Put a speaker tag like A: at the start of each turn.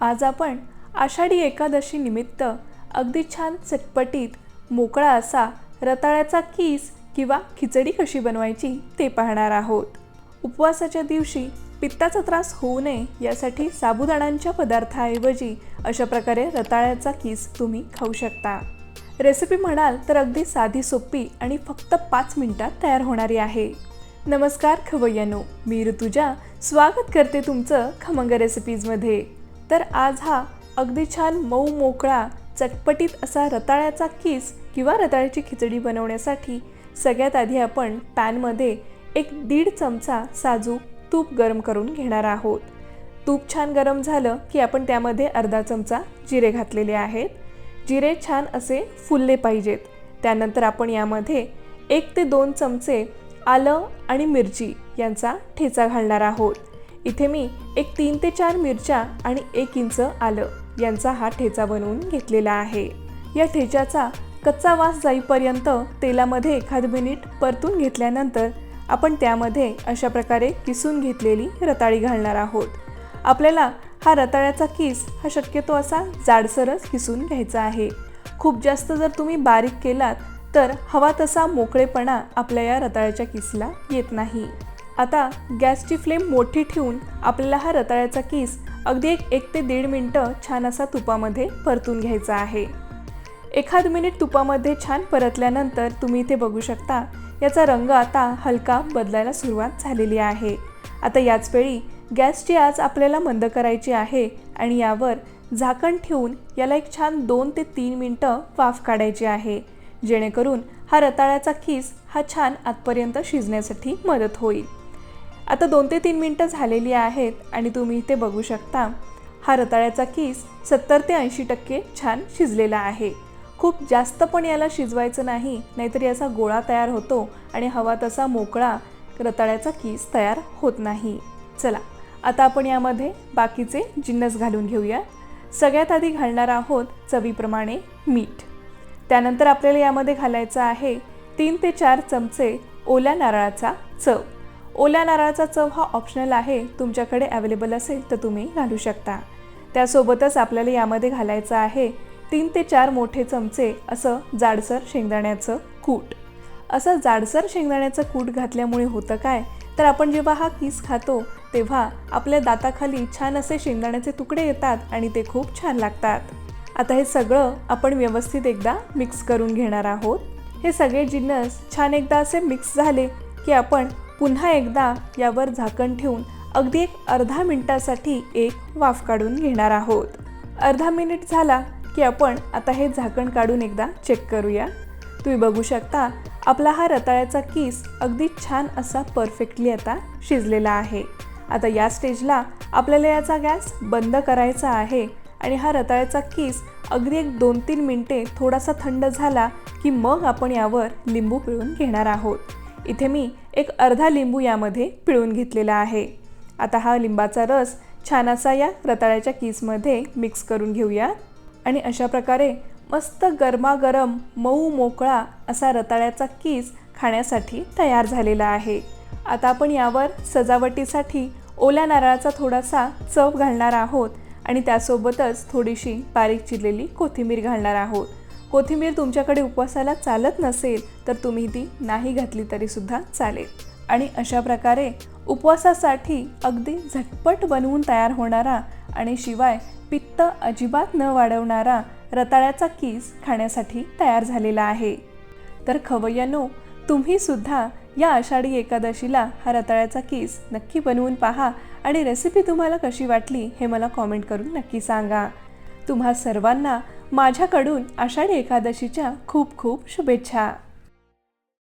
A: आज आपण आषाढी एकादशी निमित्त अगदी छान चटपटीत मोकळा असा रताळ्याचा कीस किंवा खिचडी कशी बनवायची ते पाहणार आहोत. उपवासाच्या दिवशी पित्ताचा त्रास होऊ नये यासाठी साबुदाणांच्या पदार्थाऐवजी अशा प्रकारे रताळ्याचा कीस तुम्ही खाऊ शकता. रेसिपी म्हणाल तर अगदी साधी सोपी आणि फक्त पाच मिनिटात तयार होणारी आहे. नमस्कार खवय्यानो मी ऋतुजा. स्वागत करते तुमचं खमंग रेसिपीजमध्ये तर आज हा अगदी छान मऊ मोकळा चटपटीत असा रताळ्याचा किस किंवा रताळ्याची खिचडी बनवण्यासाठी सगळ्यात आधी आपण पॅनमध्ये एक दीड चमचा साजूक तूप गरम करून घेणार आहोत. तूप छान गरम झालं की आपण त्यामध्ये अर्धा चमचा जिरे घातलेले आहेत. जिरे छान असे फुलले पाहिजेत. त्यानंतर आपण यामध्ये एक ते दोन चमचे आलं आणि मिरची यांचा ठेचा घालणार आहोत. इथे मी एक तीन ते चार मिरच्या आणि एक इंच आलं यांचा हा ठेचा बनवून घेतलेला आहे. या ठेच्याचा कच्चा वास जाईपर्यंत तेलामध्ये एखाद मिनिट परतून घेतल्यानंतर आपण त्यामध्ये अशा प्रकारे किसून घेतलेली रताळी घालणार आहोत. आपल्याला हा रताळ्याचा किस हा शक्यतो असा जाडसरच किसून घ्यायचा आहे. खूप जास्त जर तुम्ही बारीक केलात तर हवा तसा मोकळेपणा आपल्या या रताळ्याच्या किसला येत नाही. आता गॅसची फ्लेम मोठी ठेवून आपल्याला हा रताळ्याचा किस अगदी एक एक ते दीड मिनटं छान असा तुपामध्ये परतून घ्यायचा आहे. एखाद मिनिट तुपामध्ये छान परतल्यानंतर तुम्ही इथे बघू शकता याचा रंग आता हलका बदलायला सुरुवात झालेली आहे. आता याच वेळी गॅसची आज आपल्याला मंद करायची आहे आणि यावर झाकण ठेवून याला एक छान दोन ते तीन मिनटं वाफ काढायची आहे जेणेकरून हा रताळ्याचा खीस हा छान आतपर्यंत शिजण्यासाठी मदत होईल. आता दोन ते तीन मिनटं झालेली आहेत आणि तुम्ही इथे बघू शकता हा रताळ्याचा कीस सत्तर ते ऐंशी टक्के छान शिजलेला आहे. खूप जास्त पण याला शिजवायचं नाही नाहीतर याचा गोळा तयार होतो आणि हवा तसा मोकळा रताळ्याचा कीस तयार होत नाही. चला आता आपण यामध्ये बाकीचे जिन्नस घालून घेऊया. सगळ्यात आधी घालणार आहोत चवीप्रमाणे मीठ. त्यानंतर आपल्याला यामध्ये घालायचं आहे तीन ते चार चमचे ओल्या नारळाचा चव. ओल्या नारळाचा चव हा ऑप्शनल आहे. तुमच्याकडे अवेलेबल असेल तर तुम्ही घालू शकता. त्यासोबतच आपल्याला यामध्ये घालायचं आहे तीन ते चार मोठे चमचे असं जाडसर शेंगदाण्याचं कूट. असं जाडसर शेंगदाण्याचं कूट घातल्यामुळे होतं काय? तर आपण जेव्हा हा किस खातो तेव्हा आपल्या दाताखाली छान असे शेंगदाण्याचे तुकडे येतात आणि ते खूप छान लागतात. आता हे सगळं आपण व्यवस्थित एकदा मिक्स करून घेणार आहोत. हे सगळे जिन्नस छान एकदा असे मिक्स झाले की आपण पुन्हा एकदा यावर झाकण ठेवून अगदी एक अर्धा मिनिटासाठी एक वाफ काढून घेणार आहोत. अर्धा मिनिट झाला की आपण आता हे झाकण काढून एकदा चेक करूया. तुम्ही बघू शकता आपला हा रताळ्याचा किस अगदी छान असा परफेक्टली आता शिजलेला आहे. आता या स्टेजला आपल्याला याचा गॅस बंद करायचा आहे आणि हा रताळ्याचा किस अगदी एक दोन तीन मिनटे थोडासा थंड झाला की मग आपण यावर लिंबू पिळून घेणार आहोत. इथे मी एक अर्धा लिंबू यामध्ये पिळून घेतलेला आहे. आता हा लिंबाचा रस छान असा या रताळ्याच्या किसमध्ये मिक्स करून घेऊया. आणि अशा प्रकारे मस्त गरमागरम मऊ मोकळा असा रताळ्याचा कीस खाण्यासाठी तयार झालेला आहे. आता आपण यावर सजावटीसाठी ओल्या नारळाचा थोडासा चव घालणार आहोत आणि त्यासोबतच थोडीशी बारीक चिरलेली कोथिंबीर घालणार आहोत. कोथिंबीर तुमच्याकडे उपवासाला चालत नसेल तर तुम्ही ती नाही घातली तरीसुद्धा चालेल. आणि अशा प्रकारे उपवासासाठी अगदी झटपट बनवून तयार होणारा आणि शिवाय पित्त अजिबात न वाढवणारा रताळ्याचा कीस खाण्यासाठी तयार झालेला आहे. तर खवय्यानो तुम्ही सुद्धा या आषाढी एकादशीला हा रताळ्याचा कीस नक्की बनवून पहा आणि रेसिपी तुम्हाला कशी वाटली हे मला कॉमेंट करून नक्की सांगा. तुम्हा सर्वांना माझ्याकडून आषाढी एकादशीच्या खूप खूप शुभेच्छा.